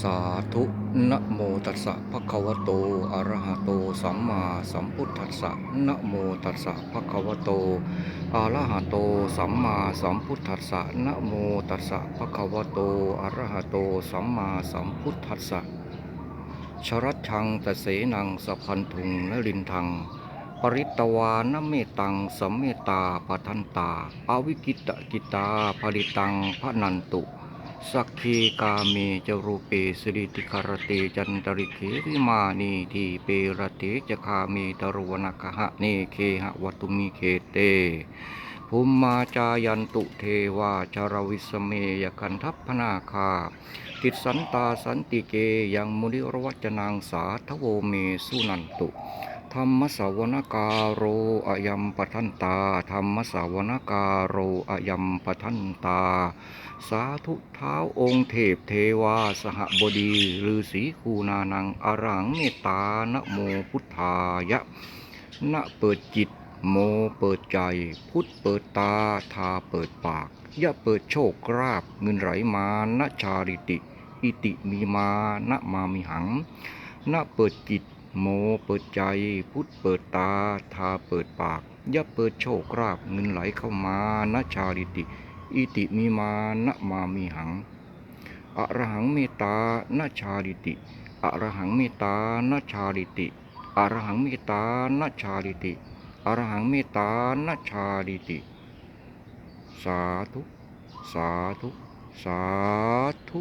สาธุนะโมตัสสะภะคะวะโตอะระหะโต สัมมาสัมพุทธัสสะนะโมตัสสะภะคะวะโตอะระหะโต สัมมาสัมพุทธัสสะนะโมตัสสะภะคะวะโตอะระหะโต สัมมาสัมพุทธัสสะชรัตชังตเสนังสะพันธุงนลินทัง ปริตวานเมตังสัมเมตตาปทันตาอวิกิตกิตาภริตังพะนันตุ สักขีกาเมจรูเปสิริติคารเตจันตริเคริมานีทีเปรเตจะคามีตรวนกหะเนเคหะวัตุมิเคเตภูมิมาจายันตุเทวาจารวิสเมยคันทัพพนาคาติสันตาสันติเกยังมุนิรวัจนังสาทโวเมสุนันตุ ธรรมสาวนากาโรอายัมปทันตา ธรรมสาวนากาโรอายัมปทันตา สาธุเท้าองค์เทพเทวาสหบดีฤาษีคูนานังอรังเมตตานะโมพุทธายะนะเปิดจิต โมเปิดใจ พุทธเปิดตา ทาเปิดปาก ยะเปิดโชคราบ เงินไหลมานะชาริติ อิติมีมานะมามิหังนะเปิดจิต โมเปิดใจ พุทธเปิดตา ทาเปิดปากยะเปิดโชคราบเงินไหลเข้ามานะชาริติ อิติมีมานะมามีหังอรหังเมตตานะชาริติอรหังเมตตานะชาริติอรหังเมตตานะชาริติอรหังเมตตานะชาริติ สาธุ สาธุ สาธุ